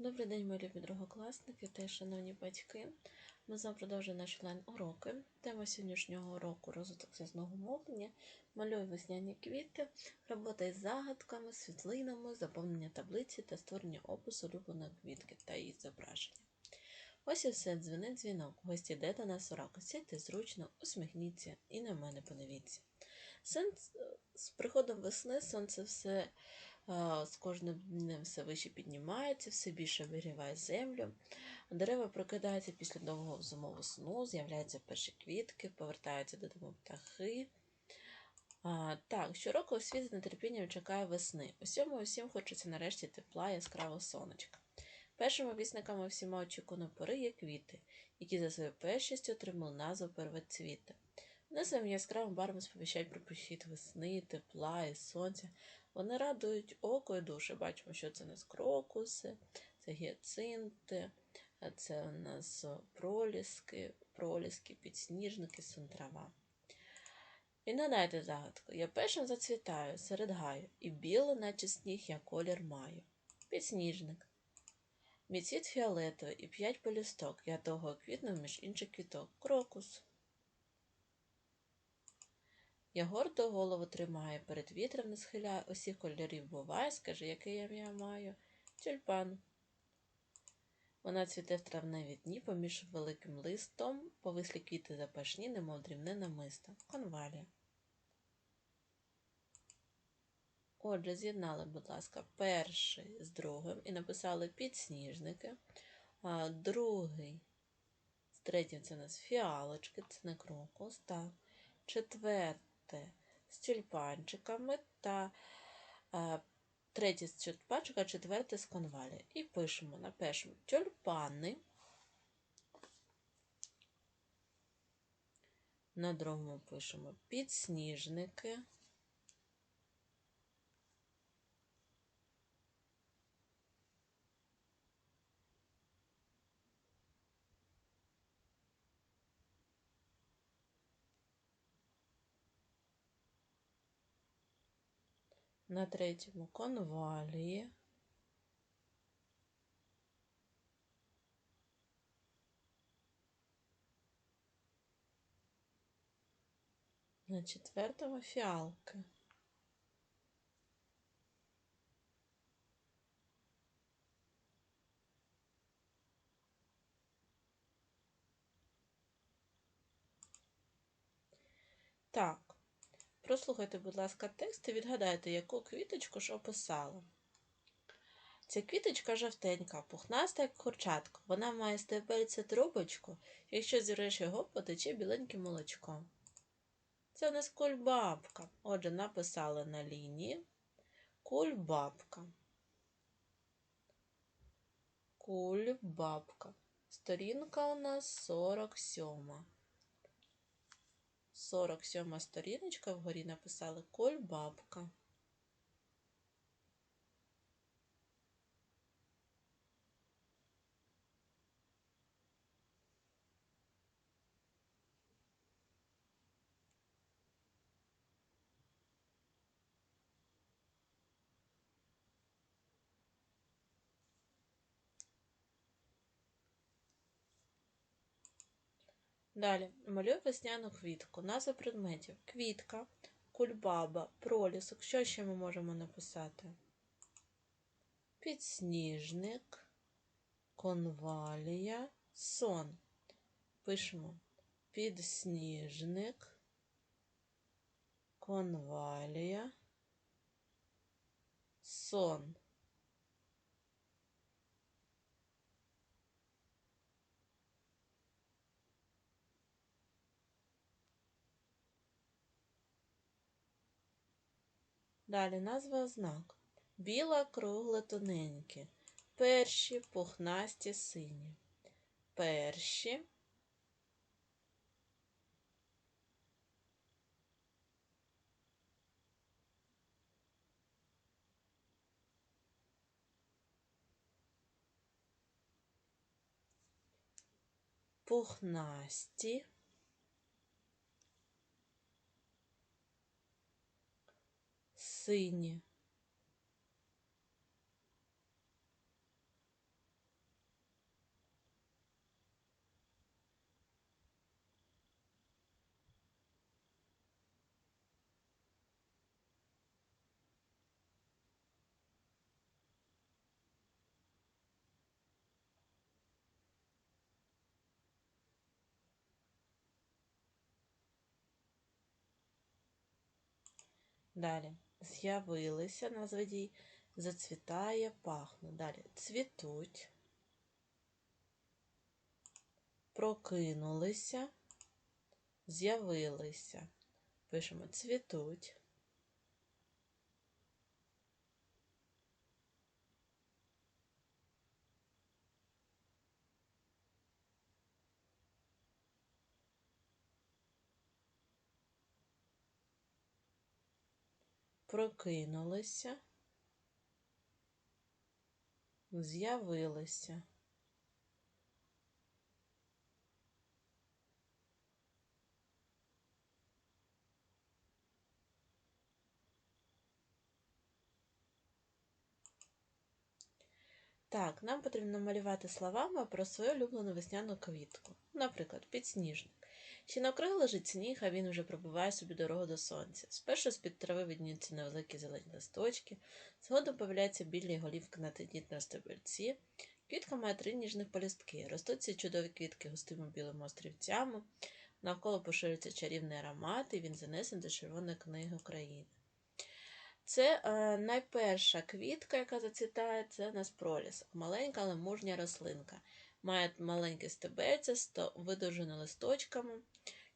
Добрий день, мої любі другокласники та шановні батьки. Ми знову продовжуємо наші онлайн-уроки. Тема сьогоднішнього уроку розвиток зв'язного мовлення, малюй весняні квіти, робота із загадками, світлинами, заповнення таблиці та створення опису улюбленої квітки та її зображення. Ось і все, дзвінить дзвінок. Гості йде до нас уроку. Сідьте зручно, усміхніться і на мене подивіться. Сенс з приходом весни сонце все з кожним днем все вище піднімається, все більше вигріває землю. Дерева прокидаються після довгого зимового сну, з'являються перші квітки, повертаються додому птахи. А, так, щороку світ з нетерпінням чекає весни. Усьому усім хочеться нарешті тепла яскравого сонечка. Першими вісниками всіма очікуваної пори є квіти, які за своєю першістю отримали назву первоцвіти. Вони своїм яскравим барвом сповіщають про прихід весни, тепла і сонця. Вони радують око і душу. Бачимо, що це у нас крокуси, це гіацинти, це у нас проліски, проліски, підсніжники, сунтрава. І надайте загадку. Я першим зацвітаю серед гаю, і біло, наче сніг, я колір маю. Підсніжник. Мій цвіт фіолетовий і п'ять полісток. Я того квітну між інших квіток. Крокус. Я гордо голову тримаю, перед вітром не схиляю, усіх кольорів буває, скажи, яке я маю. Тюльпан. Вона цвіте в травневі дні, поміж великим листом, повислі квіти запашні, немов дрібне намисто. Конвалія. Отже, з'єднали, будь ласка, перший з другим і написали підсніжники, а другий з третім це у нас фіалочки, це не крокус, так. Четверте з тюльпанчиками та а, третє з тюльпанчика, четверте з конвалі. І пишемо на першому тюльпани, на другому пишемо підсніжники. На третьому конвалії. На четвертому фіалки. Так. Прослухайте, будь ласка, текст і відгадайте, яку квіточку ж описала. Ця квіточка жовтенька, пухнаста, як курчатко. Вона має стебельце трубочку, якщо зірвеш його, потече біленьке молочко. Це у нас кульбабка. Отже, написали на лінії кульбабка. Кульбабка. Сторінка у нас 47. 47 сторіночка вгорі написали Кольбабка. Далі малюю весняну квітку. Назва предметів. Квітка, кульбаба, пролісок. Що ще ми можемо написати? Підсніжник, конвалія, сон. Пишемо підсніжник, конвалія, сон. Далі назва ознак. Біла, кругле, тоненьке. Перші пухнасті сині. Перші. Пухнасті. сыне Далее. З'явилися, назведій, зацвітає, пахне. Далі. Цвітуть. Прокинулися. З'явилися. Пишемо цвітуть. Прокинулися. З'явилися. Так, нам потрібно намалювати словами про свою улюблену весняну квітку. Наприклад, підсніжник. Ще на округ лежить сніг, а він вже пробиває собі дорогу до сонця. Спершу з-під трави видніються невеликі зелені листочки, згодом появляються білі голівки на тендітному стебельці. Квітка має три ніжних полістки. Ростуть ці чудові квітки густими білими острівцями, навколо поширюється чарівний аромат, і він занесений до Червоної книги України. Це е, найперша квітка, яка зацвітає, це у нас проліс. Маленька, але мужня рослинка. Має маленьке стебельце з видовжено листочками.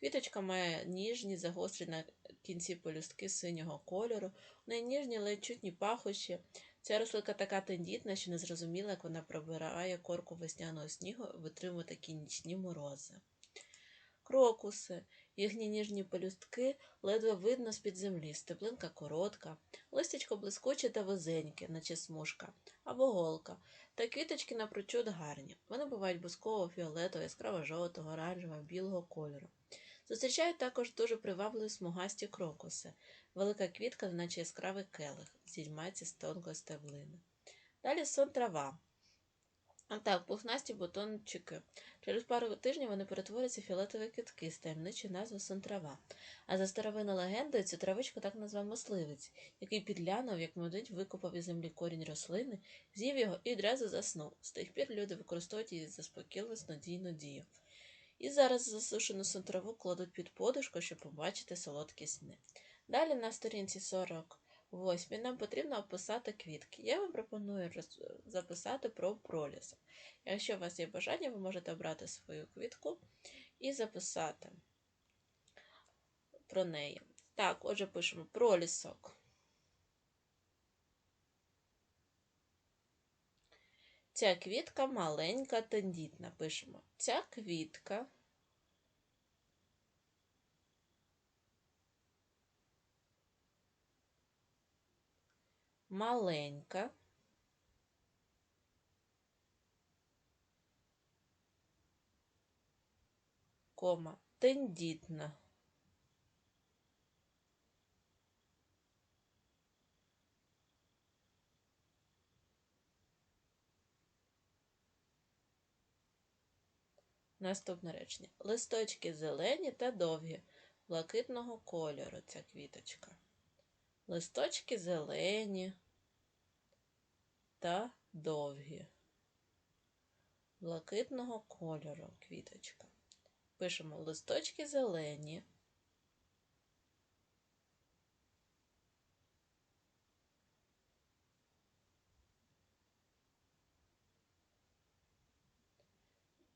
Квіточка має ніжні, загострені на кінці полюстки синього кольору. Найніжні, неї ніжні, чутні пахощі. Ця рослинка така тендітна, що не зрозуміла, як вона пробирає корку весняного снігу і витримує такі нічні морози. Крокуси. Їхні ніжні пелюстки ледве видно з-під землі, стеблинка коротка, листячко блискуче та вузеньке, наче смужка, або голка, та квіточки напрочуд гарні. Вони бувають бусково, фіолетового, яскраво жовтого, оранжевого, білого кольору. Зустрічають також дуже привабливі смугасті крокуси, велика квітка, наче яскравий келих, зільмається з тонкої стеблини. Далі сон трава. Так, пухнасті бутончики. Через пару тижнів вони перетворяться в фіолетові китки з таємничою назвою сонтрава. А за старовинною легендою цю травичку так назвав мисливець, який підглянув, як медведь викопав із землі корінь рослини, з'їв його і одразу заснув. З тих пір люди використовують її заспокійливу снодійну дію. І зараз засушену сонтраву кладуть під подушку, щоб побачити солодкі сни. Далі на сторінці 40 Восьмі нам потрібно описати квітки. Я вам пропоную записати про пролісок. Якщо у вас є бажання, ви можете обрати свою квітку і записати про неї. Так, отже, пишемо пролісок. Ця квітка маленька, тендітна. Пишемо. Ця квітка маленька. Кома тендітна. Наступне речення. Листочки зелені та довгі, блакитного кольору ця квіточка листочки зелені та довгі, блакитного кольору квіточка. Пишемо листочки зелені.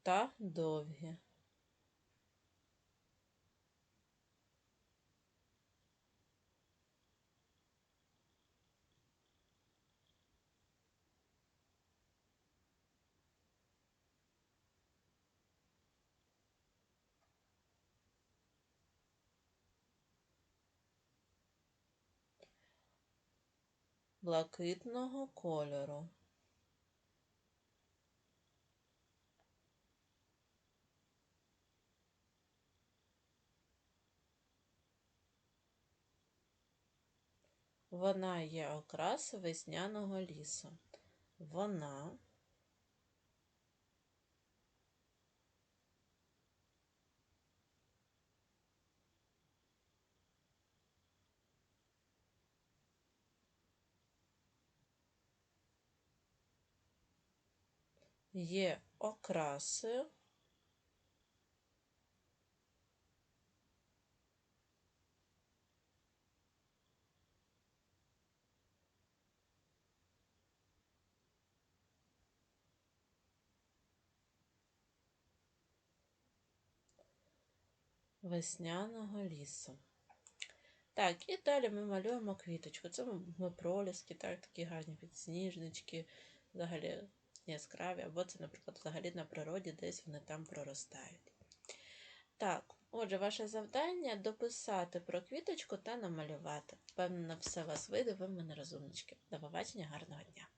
Та довгі. Блакитного кольору. Вона є окрас весняного лісу. Вона є окраси. Весняного лісу. Так, і далі ми малюємо квіточку. Це ми проліски, так, такі гарні підсніжнички, взагалі яскраві, або це, наприклад, взагалі на природі десь вони там проростають. Так, отже, ваше завдання дописати про квіточку та намалювати. Впевнена, все вас вийде, ви в мене розумнички. До побачення, гарного дня!